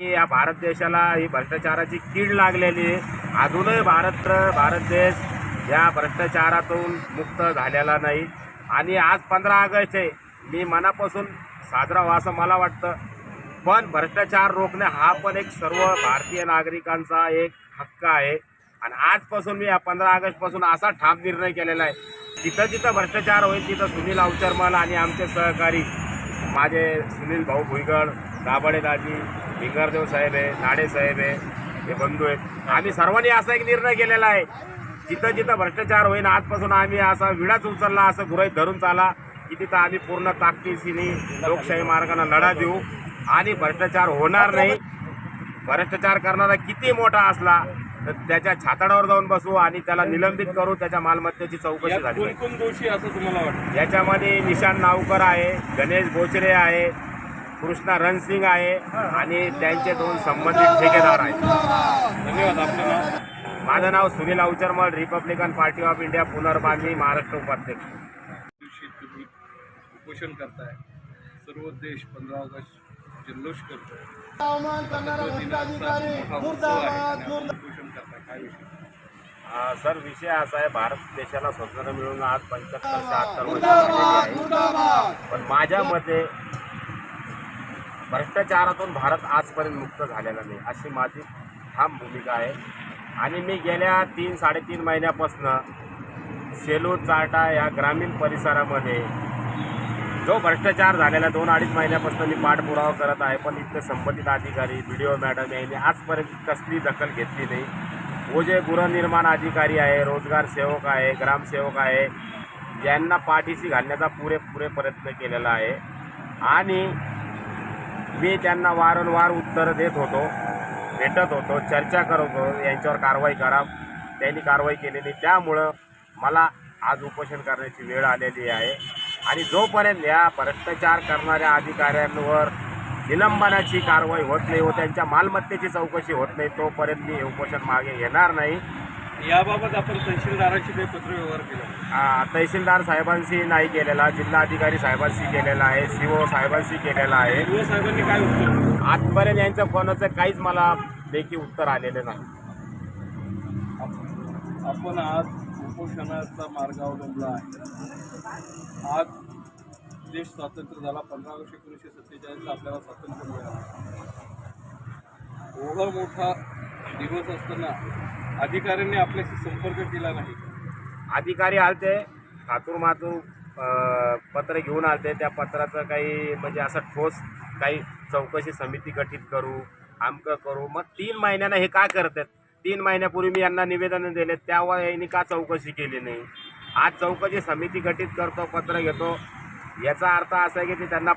या भारत देशाला ही भ्रष्टाचाराची कीड लागलेली आहे. अजूनही भारत भारत देश या भ्रष्टाचारातून मुक्त झालेला नाही. आणि आज पंधरा ऑगस्ट आहे. मी मनापासून साजरा व्हा असं मला वाटतं. पण भ्रष्टाचार रोखणे हा पण एक सर्व भारतीय नागरिकांचा एक हक्क आहे. आणि आजपासून मी या पंधरा ऑगस्टपासून असा ठाम निर्णय केलेला आहे. जिथं जिथं भ्रष्टाचार होईल तिथं सुनील अवचरमल आणि आमचे सहकारी माझे सुनील भाऊ भुईगड दाभाडे दाजी भिंगरदेव साहेब आहे नाडे साहेब आहे हे बंधू आहेत. आम्ही सर्वांनी असा एक निर्णय केलेला आहे. जिथं जिथं भ्रष्टाचार होईल आजपासून आम्ही असा विडाच उचलला असं गुराईत धरून चाला. की तिथं आम्ही पूर्ण ताकदीने लोकशाही मार्गाने लढा देऊ. आणि भ्रष्टाचार होणार नाही. भ्रष्टाचार करणारा किती मोठा असला तर त्याच्या छाताडावर जाऊन बसू आणि त्याला निलंबित करू. त्याच्या मालमत्तेची चौकशी झाली याच्यामध्ये निशांत नावकर आहे गणेश बोचरे आहे कृष्णा रणसिंग आहे आणि त्यांचे दोन संबंधित ठेकेदार आहेत. धन्यवाद आपलं नाव माझं नाव Sunil Avcharmal Republican party of India पुनर्बांधणी महाराष्ट्र उपाध्यक्ष. दिवशी तुम्ही उपोषण करताय. सर्व देश पंधरा ऑगस्ट जल्लोष करतोय उपोषण काय विषय? सर विषय असा आहे भारत देशाला स्वातंत्र्य मिळून आज पंच्याहत्तर शहात्तर वर्ष पण माझ्या मते भ्रष्टाचारातून भारत आजपर्यंत मुक्त झालेला नाही अशी माझी ठाम भूमिका आहे. आणि मी गेल्या तीन साडेतीन महिन्यापासून सेलू चाटा या ग्रामीण परिसरामध्ये जो भ्रष्टाचार झालेला दोन अडीच महिन्यापासून मी पाठपुरावा करत आहे पण इथले संबंधित अधिकारी बी डी ओ मॅडम यांनी आजपर्यंत कसली दखल घेतली नाही. वो जे गृहनिर्माण अधिकारी आहे रोजगार सेवक आहे ग्रामसेवक आहे यांना पाठीशी घालण्याचा पुरेपुरे प्रयत्न केलेला आहे. आणि मी त्यांना वारंवार उत्तरं देत होतो भेटत होतो चर्चा करत होतो यांच्यावर कारवाई करा त्यांनी कारवाई केलेली. त्यामुळं मला आज उपोषण करण्याची वेळ आलेली आहे. आणि जोपर्यंत या भ्रष्टाचार करणाऱ्या अधिकाऱ्यांवर निलंबनाची कारवाई होत नाही व त्यांच्या मालमत्तेची चौकशी होत नाही तोपर्यंत मी हे उपोषण मागे घेणार नाही. याबाबत आपण तहसीलदारांशी काही पत्र व्यवहार केला. आ, तहसीलदार साहेबांशी नाही केलेला जिल्हाधिकारी साहेबांशी केलेला आहे सी ओ साहेबांशी केलेला आहे. युवा साहेबांनी काय उत्तर दिलं? आजपर्यंत यांच्या कोणाचं काहीच मला लेखी उत्तर आलेलं नाही. आप- आपण आज उपोषणाचा मार्ग अवलंबला आहे. आज देश स्वातंत्र्य झाला पंधरा ऑगस्ट एकोणीसशे सत्तेचाळीसला आपल्याला स्वातंत्र्य मिळालं. एवढा मोठा दिवस असताना अधिकाऱ्यांनी आपल्याशी संपर्क केला नाही. अधिकारी आलते खातूर मातूर पत्र घेऊन आलते. त्या पत्राचं काही म्हणजे असं ठोस काही चौकशी समिती गठीत करू आमकं करू. मग तीन महिन्यानं हे का करतात? तीन महिन्यापूर्वी मी यांना निवेदन दिले त्यावर यांनी का चौकशी केली नाही? आज चौकशी समिती गठीत करतो पत्र घेतो. याचा अर्थ असा आहे की ते त्यांना